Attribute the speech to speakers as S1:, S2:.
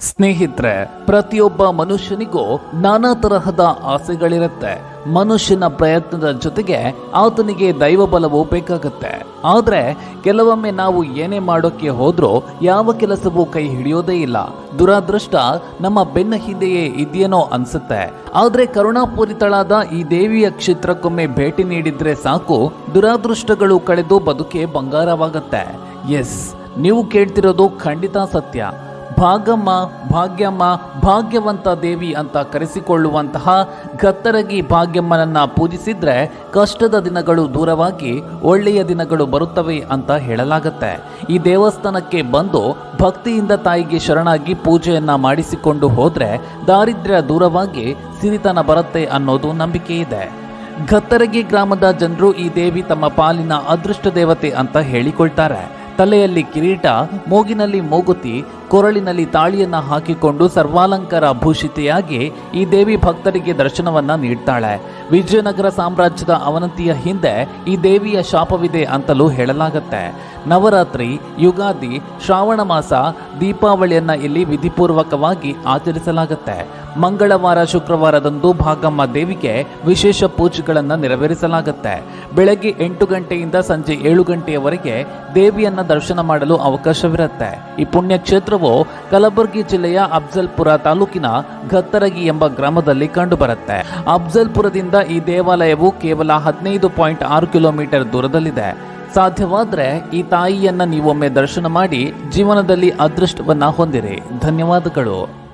S1: ಸ್ನೇಹಿತರೆ, ಪ್ರತಿಯೊಬ್ಬ ಮನುಷ್ಯನಿಗೂ ನಾನಾ ತರಹದ ಆಸೆಗಳಿರುತ್ತೆ. ಮನುಷ್ಯನ ಪ್ರಯತ್ನದ ಜೊತೆಗೆ ಆತನಿಗೆ ದೈವ ಬಲವೂ ಬೇಕಾಗುತ್ತೆ. ಆದ್ರೆ, ಕೆಲವೊಮ್ಮೆ ನಾವು ಏನೇ ಮಾಡೋಕೆ ಹೋದ್ರೂ ಯಾವ ಕೆಲಸವೂ ಕೈ ಹಿಡಿಯೋದೇ ಇಲ್ಲ. ದುರಾದೃಷ್ಟ ನಮ್ಮ ಬೆನ್ನ ಹಿಂದೆಯೇ ಇದೆಯೇನೋ ಅನ್ಸುತ್ತೆ. ಆದ್ರೆ ಕರುಣಾಪೂರಿತಳಾದ ಈ ದೇವಿಯ ಕ್ಷೇತ್ರಕ್ಕೊಮ್ಮೆ ಭೇಟಿ ನೀಡಿದ್ರೆ ಸಾಕು, ದುರಾದೃಷ್ಟಗಳು ಕಳೆದು ಬದುಕೆ ಬಂಗಾರವಾಗತ್ತೆ. ಎಸ್, ನೀವು ಕೇಳ್ತಿರೋದು ಖಂಡಿತ ಸತ್ಯ. ಭಾಗಮ್ಮ ಭಾಗ್ಯಮ್ಮ ಭಾಗ್ಯವಂತ ದೇವಿ ಅಂತ ಕರೆಸಿಕೊಳ್ಳುವಂತಹ ಗತ್ತರಗಿ ಭಾಗ್ಯಮ್ಮನನ್ನು ಪೂಜಿಸಿದರೆ ಕಷ್ಟದ ದಿನಗಳು ದೂರವಾಗಿ ಒಳ್ಳೆಯ ದಿನಗಳು ಬರುತ್ತವೆ ಅಂತ ಹೇಳಲಾಗುತ್ತೆ. ಈ ದೇವಸ್ಥಾನಕ್ಕೆ ಬಂದು ಭಕ್ತಿಯಿಂದ ತಾಯಿಗೆ ಶರಣಾಗಿ ಪೂಜೆಯನ್ನು ಮಾಡಿಸಿಕೊಂಡು ಹೋದರೆ ದಾರಿದ್ರ್ಯ ದೂರವಾಗಿ ಸಿರಿತನ ಬರುತ್ತೆ ಅನ್ನೋದು ನಂಬಿಕೆ ಇದೆ. ಗತ್ತರಗಿ ಗ್ರಾಮದ ಜನರು ಈ ದೇವಿ ತಮ್ಮ ಪಾಲಿನ ಅದೃಷ್ಟ ದೇವತೆ ಅಂತ ಹೇಳಿಕೊಳ್ತಾರೆ. ತಲೆಯಲ್ಲಿ ಕಿರೀಟ, ಮೂಗಿನಲ್ಲಿ ಮೂಗುತಿ, ಕೊರಳಿನಲ್ಲಿ ತಾಳಿಯನ್ನ ಹಾಕಿಕೊಂಡು ಸರ್ವಾಲಂಕಾರ ಭೂಷಿತೆಯಾಗಿ ಈ ದೇವಿ ಭಕ್ತರಿಗೆ ದರ್ಶನವನ್ನ ನೀಡ್ತಾಳೆ. ವಿಜಯನಗರ ಸಾಮ್ರಾಜ್ಯದ ಅವನತಿಯ ಹಿಂದೆ ಈ ದೇವಿಯ ಶಾಪವಿದೆ ಅಂತಲೂ ಹೇಳಲಾಗತ್ತೆ. ನವರಾತ್ರಿ, ಯುಗಾದಿ, ಶ್ರಾವಣ ಮಾಸ, ದೀಪಾವಳಿಯನ್ನ ಇಲ್ಲಿ ವಿಧಿಪೂರ್ವಕವಾಗಿ ಆಚರಿಸಲಾಗುತ್ತೆ. ಮಂಗಳವಾರ, ಶುಕ್ರವಾರದಂದು ಭಾಗಮ್ಮ ದೇವಿಗೆ ವಿಶೇಷ ಪೂಜೆಗಳನ್ನು ನೆರವೇರಿಸಲಾಗುತ್ತೆ. ಬೆಳಗ್ಗೆ ಎಂಟು ಗಂಟೆಯಿಂದ ಸಂಜೆ ಏಳು ಗಂಟೆಯವರೆಗೆ ದೇವಿಯನ್ನ ದರ್ಶನ ಮಾಡಲು ಅವಕಾಶವಿರುತ್ತೆ. ಈ ಪುಣ್ಯಕ್ಷೇತ್ರವು ಕಲಬುರಗಿ ಜಿಲ್ಲೆಯ ಅಫ್ಜಲ್ಪುರ ತಾಲೂಕಿನ ಘತ್ತರಗಿ ಎಂಬ ಗ್ರಾಮದಲ್ಲಿ ಕಂಡುಬರುತ್ತೆ. ಅಫ್ಜಲ್ಪುರದಿಂದ ಈ ದೇವಾಲಯವು ಕೇವಲ ಹದಿನೈದು ಪಾಯಿಂಟ್ ಆರು ಕಿಲೋಮೀಟರ್ ದೂರದಲ್ಲಿದೆ. ಸಾಧ್ಯವಾದ್ರೆ ಈ ತಾಯಿಯನ್ನ ನೀವೊಮ್ಮೆ ದರ್ಶನ ಮಾಡಿ ಜೀವನದಲ್ಲಿ ಅದೃಷ್ಟವನ್ನ ಹೊಂದಿರಿ. ಧನ್ಯವಾದಗಳು.